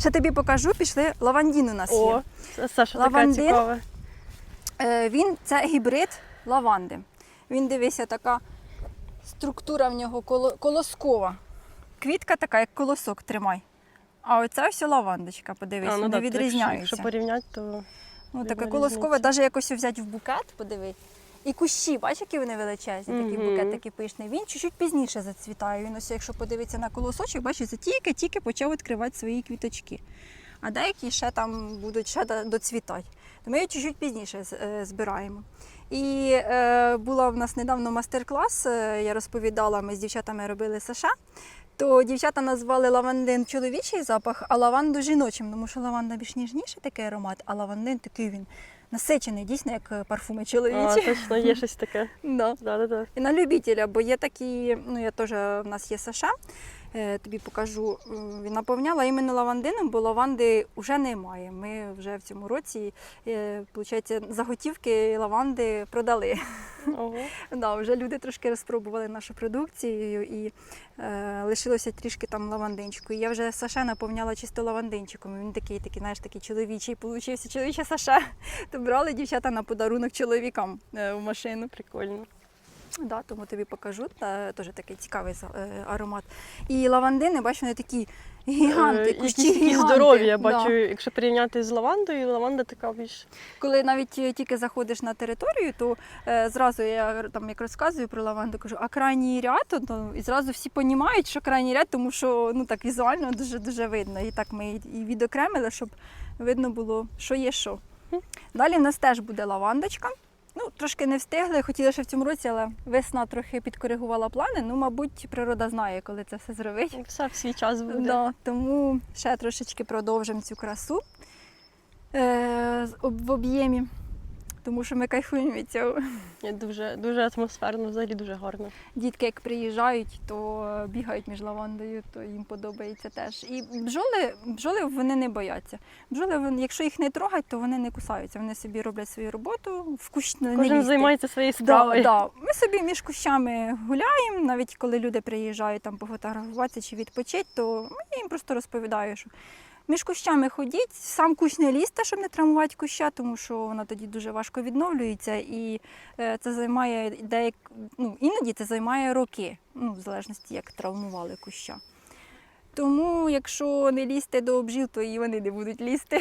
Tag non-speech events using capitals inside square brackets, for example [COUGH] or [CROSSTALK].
Ще тобі покажу, пішли. Лавандін у нас є. О, це Саша така цікава. Е, Він це гібрид лаванди. Він дивися, така структура в нього колоскова. Квітка така, як колосок, тримай. А оця ось лавандочка, подивись, А, ну, вони так, відрізняються. Якщо порівняти, то Ну, таке колоскове, навіть якось взяти в букет, подивись. І кущі, бачиш, які вони величезні, такий Мгм. букет такий пишний. Він чуть-чуть пізніше зацвітає. Він ось, якщо подивитися на колосочок, бачиш, це тільки-тільки почав відкривати свої квіточки. А деякі ще там будуть ще доцвітати. То ми її чуть-чуть пізніше е, збираємо. І е, була в нас недавно мастер-клас, е, я розповідала, ми з дівчатами робили США. То дівчата назвали лавандин чоловічий запах, а лаванду жіночим, тому що лаванда більш ніжніший такий аромат, а лавандин такий він насичений, дійсно, як е, парфуми а, точно є щось таке. [LAUGHS] Да. Да, да, да. І на любителя, бо є такі, ну я теж в нас є Саша, тобі покажу. Він наповняла іменно лавандином, бо лаванди вже немає. Ми вже в цьому році, е, виходить, заготівки лаванди продали. Ого. [LAUGHS] Да, вже люди трошки розпробували нашу продукцію і е, лишилося трішки там лавандинчику. І я вже Саша наповняла чисто лавандинчиком. Він такий, такий, знаєш, такий чоловічий, получився чоловіча Саша. [LAUGHS] То брали дівчата на подарунок чоловікам е, в машину. Прикольно. Да, тому тобі покажу. Та, теж такий цікавий е, аромат. І лавандини, бачу, вони такі гіганти, Е, Якісь такі гіганти. здорові, я Да. бачу, якщо порівняти з лавандою, лаванда така більш. Коли навіть е, тільки заходиш на територію, то е, зразу я там як розказую про лаванду, кажу, а крайній ряд, то, ну, і зразу всі розуміють, що крайній ряд, тому що ну так візуально дуже дуже видно. І так ми і відокремили, щоб видно було, що є що. Далі в нас теж буде лавандочка. Ну, трошки не встигли, хотіли ще в цьому році, але весна трохи підкоригувала плани. Ну, мабуть, природа знає, коли це все зробить. Все в свій час буде. Да, тому ще трошечки продовжимо цю красу е, в об'ємі, тому що ми кайфуємо від цього. Дуже, дуже атмосферно, взагалі дуже гарно. Дітки, як приїжджають, то бігають між лавандою, то їм подобається теж. І бджоли, бджоли вони не бояться. Бджоли, якщо їх не трогать, то вони не кусаються. Вони собі роблять свою роботу, в кущ не Кожен лізти. займається своєю Да, справою. да. Ми собі між кущами гуляємо, навіть коли люди приїжджають там пофотографуватися чи відпочити, то я їм просто розповідаю, що між кущами ходіть, сам кущ не лізьте, щоб не травмувати куща, тому що вона тоді дуже важко відновлюється і е, це займає деяк, ну, іноді це займає роки, ну, в залежності як травмували куща. Тому, якщо не лізти до обжіл, то і вони не будуть лізти.